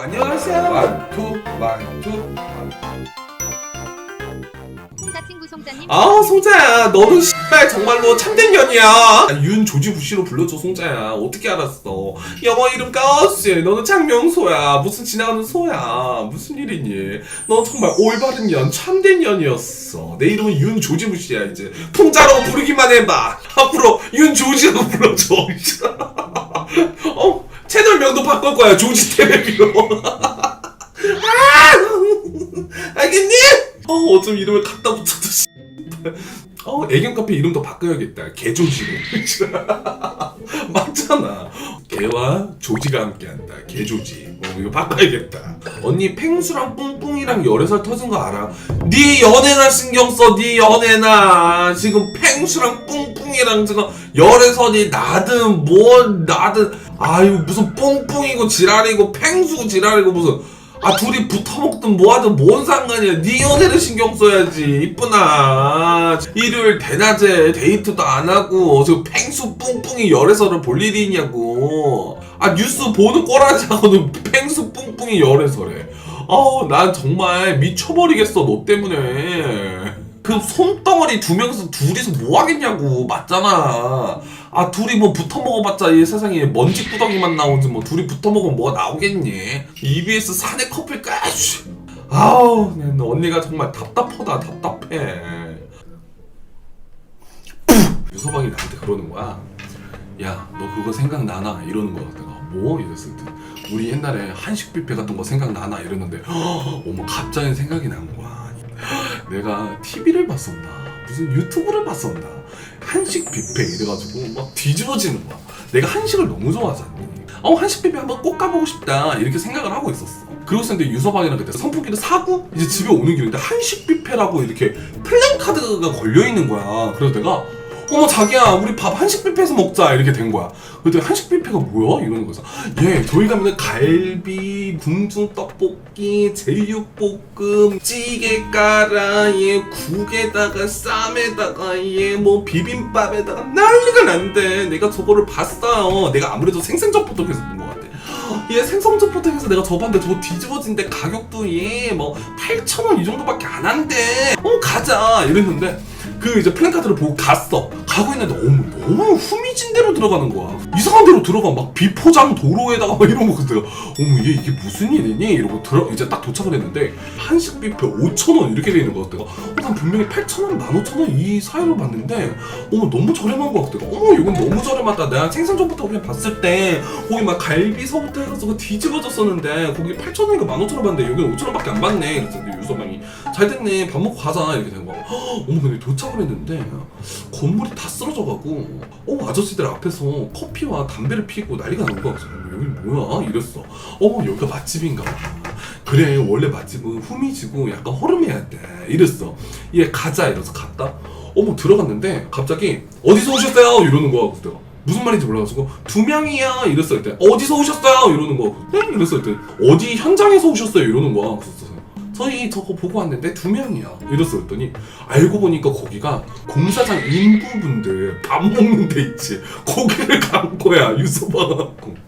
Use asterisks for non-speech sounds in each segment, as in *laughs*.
안녕하세요. 완투 완투. 홍사 친구 송자님 아 송자야 너는 씨발 정말로 참된 년이야. 윤 조지 부시로 불러줘 송자야. 어떻게 알았어? 영어 이름 까우씨. 너는 장명소야. 무슨 지나가는 소야. 무슨 일이니? 넌 정말 올바른 년 참된 년이었어. 내 이름은 윤 조지 부시야 이제. 풍자로 부르기만 해봐. *laughs* 앞으로 윤 조지로 불러줘. *laughs* 어? 채널 명도 바꿀 거야 조지 테레비로. *laughs* 알겠니? 어, 어쩜 이름을 갖다 붙여도 씨. 어, 애견 카페 이름도 바꿔야겠다. 개조지로. *laughs* 맞잖아. 개와 조지가 함께한다. 개조지. 어, 이거 바꿔야겠다. 언니 팽수랑 뿡뿡이랑 열애설 터진 거 알아? 네 연애나 신경 써. 네 연애나. 지금 팽수랑 뿡 뿡이랑 지금 열애설이 나든 뭘 나든 아유 무슨 뿡뿡이고 지랄이고 팽수 지랄이고 무슨 아 둘이 붙어먹든 뭐하든 뭔 상관이야. 네 연애를 신경 써야지. 이쁘나. 일요일 대낮에 데이트도 안 하고 저 팽수 뿡뿡이 열애설을 볼 일이 있냐고. 아 뉴스 보는 꼬라지하고는 팽수 뿡뿡이 열애설해 아우 난 정말 미쳐버리겠어 너 때문에 그 손덩어리 두 명이서 둘이서 뭐 하겠냐고. 맞잖아. 아 둘이 뭐 붙어 먹어봤자 이 세상에 먼지 구덩이만 나오지 뭐 둘이 붙어 먹으면 뭐가 나오겠니? EBS 사내 커플 까쉬 아우 난 언니가 정말 답답하다 답답해. 유서방이 나한테 그러는 거야. 야 너 그거 생각나나? 이러는 거야 내가 뭐? 이랬을 때. 우리 옛날에 한식 뷔페 같은 거 생각나나? 이러는데 *gasps* 어머 갑자기 생각이 난 거야 내가 TV를 봤었나? 무슨 유튜브를 봤었나? 한식 뷔페 이래가지고 막 뒤집어지는 거야. 내가 한식을 너무 좋아하잖니. 어 한식 뷔페 한번 꼭 가보고 싶다. 이렇게 생각을 하고 있었어. 그러고 있었는데 유서방이랑 그때 선풍기를 사고 이제 집에 오는 길인데 한식 뷔페라고 이렇게 플랜카드가 걸려있는 거야. 그래서 내가 어머 자기야 우리 밥 한식 뷔페에서 먹자. 이렇게 된 거야. 그랬더니 한식 뷔페가 뭐야? 이러는 거서 예 저희 가면은 갈비 궁중 떡볶이 제육볶음 찌개 깔아 예 국에다가 쌈에다가 예뭐 비빔밥에다가 난리가 난데 내가 저거를 봤어요. 내가 아무래도 생생정보통에서 본 것 같아. *gasps* 얘 생성정보통에서 내가 저봤는데 저거 뒤집어진데 가격도 얘뭐 8,000원 이 정도밖에 안 한대. 어 가자. 이랬는데 그 이제 플랜카드를 보고 갔어. 가고 있는데 어머 너무 후미진 대로 들어가는 거야. 이상한 데로 들어가 막 비포장 도로에다가 막 이런 거 그때가 어머 얘 이게 무슨 일이니 이러고 들어 이제 딱 도착을 했는데 한식 뷔페 5천 원 이렇게 돼 있는 거 같다가 어, 난 분명히 8천 원, 15,000원 이 사이로 봤는데 어머 너무 저렴한 거 같다가 어머 이건 너무 저렴하다. 내가 생선전부터 그냥 봤을 때 거기 막 갈비서부터 해가지고 뒤집어졌었는데 거기 8,000원인가 15,000원 봤는데 여기는 5,000원밖에 안 받네. 그래서 내 유서방이 잘 됐네 밥 먹고 가자 이렇게 된 거야. 어머 근데 도착을 했는데 건물이 다 쓰러져가고 어 아저씨들 앞에서 커피와 담배를 피고 난리가 난 거야. 여기 뭐야 이랬어. 어 여기가 맛집인가 봐. 그래 원래 맛집은 후미지고 약간 허름해야 돼 이랬어. 얘 가자 이래서 갔다. 어머 들어갔는데 갑자기 어디서 오셨어요 이러는 거야. 내가 무슨 말인지 몰라가지고 두 명이야 이랬을 때 어디서 오셨어요 이러는 거. 네 이랬을 때 어디 현장에서 오셨어요 이러는 거야. 그래서 저희 저거 보고 왔는데 두 명이야. 이랬어 했더니 알고 보니까 거기가 공사장 인부분들 밥 먹는 데 있지. 거기를 간 거야 유서방하고.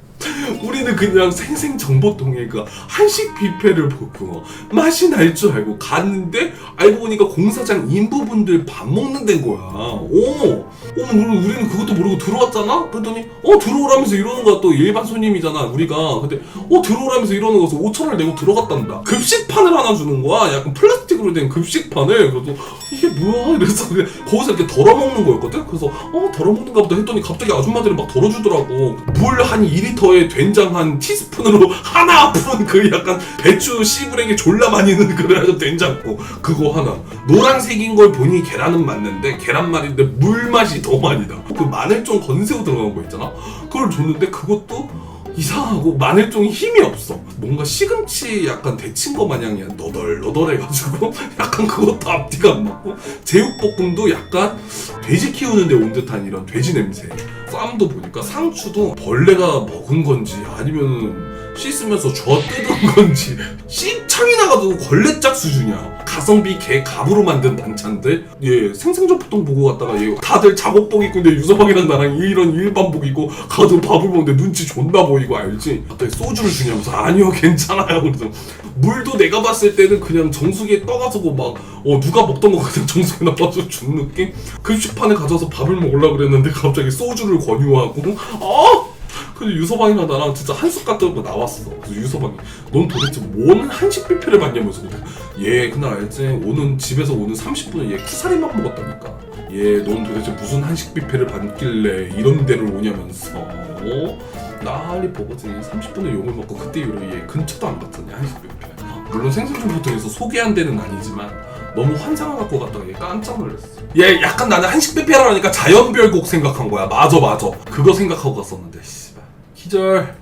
우리는 그냥 생생 정보통에 그 한식 뷔페를 보고 맛이 날 줄 알고 갔는데 알고 보니까 공사장 인부분들 밥 먹는 데인 거야. 오, 어, 그럼 우리는 그것도 모르고 들어왔잖아. 그랬더니 어 들어오라면서 이러는 거야. 또 일반 손님이잖아 우리가. 근데 어 들어오라면서 이러는 거서 5천 원을 내고 들어갔단다. 급식판을 하나 주는 거야. 약간 플라스틱으로 된 급식판을. 그래서 이게 뭐야? 이래서 거기서 이렇게 덜어 먹는 거였거든. 그래서 어 덜어 먹는가 보다 했더니 갑자기 아줌마들이 막 덜어주더라고. 물 한 2리터에 된장 한 티스푼으로 *laughs* 하나 아픈 그 약간 배추 씨부랭이 졸라 많이 넣은 그래가지고 된장국 그거 하나. 노란색인 걸 보니 계란은 맞는데 계란말인데 물 맛이 더 많이 나. 그 마늘종 건새우 들어간 거 있잖아. 그걸 줬는데 그것도 이상하고 마늘종이 힘이 없어. 뭔가 시금치 약간 데친 거 마냥이야. 너덜너덜해가지고 *laughs* 약간 그것도 앞뒤가 안 맞고 제육볶음도 약간 돼지 키우는데 온 듯한 이런 돼지 냄새. 쌈도 보니까 상추도 벌레가 먹은 건지 아니면 씻으면서 저 뜯은 건지 씨창이 나가도 걸레짝 수준이야. 가성비 개 갑으로 만든 반찬들? 예 생생정보통 보고 갔다가 예 다들 작업복 입고 있는데 유서방이랑 나랑 이런 일반복 입고 가도 밥을 먹는데 눈치 존나 보이고 알지? 갑자기 소주를 주냐면서 아니요 괜찮아요. 그래서 물도 내가 봤을 때는 그냥 정수기에 떠가지고 막 어 누가 먹던 거 그냥 정수기에 넣어서 준 느낌? 급식판에 가져와서 밥을 먹으려고 그랬는데 갑자기 소주를 권유하고 아 그래서 유서방이랑 나랑 진짜 같은 거 나왔어. 그래서 유서방이 넌 도대체 뭔 한식 뷔페를 봤냐면서 근데 얘 그날 알지? 오는 집에서 오는 30분을 얘 쿠사리만 먹었다니까. 얘 넌 도대체 무슨 한식 뷔페를 봤길래 이런 데를 오냐면서 어? 난리 버거지 30분을 욕을 먹고 그때 이후로 얘 근처도 안 갔잖냐 한식 뷔페. 물론 생선정보통에서 소개한 데는 아니지만 너무 환상을 갖고 갔다가 얘 깜짝 놀랐어. 얘 약간 나는 한식 뷔페라고 하니까 자연별곡 생각한 거야. 맞아 맞아. 그거 생각하고 갔었는데 씨발. 기절.